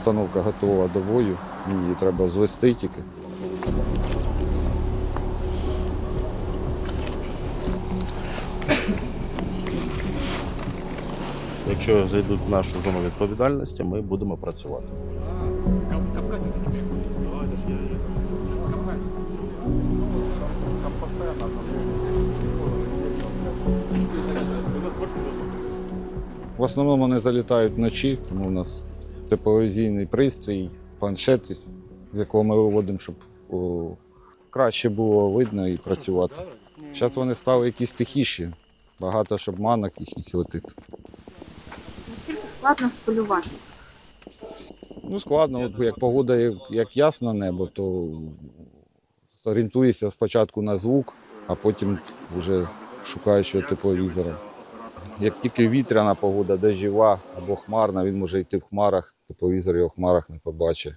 установка готова до бою, її треба звести тільки. Якщо зайдуть в нашу зону відповідальності, ми будемо працювати. В основному вони залітають вночі, тому у нас тепловізійний пристрій, планшет, з якого ми виводимо, щоб о, краще було видно і працювати. Зараз вони стали якісь тихіші, багато щоб манок їхніх летить. Наскільки складно полювати? Ну, складно, от як погода, як, як ясне небо, то зорієнтуєшся спочатку на звук, а потім вже шукаєш його тепловізора. Як тільки вітряна погода, дощова або хмарна, він може йти в хмарах, тепловізор його в хмарах не побачить.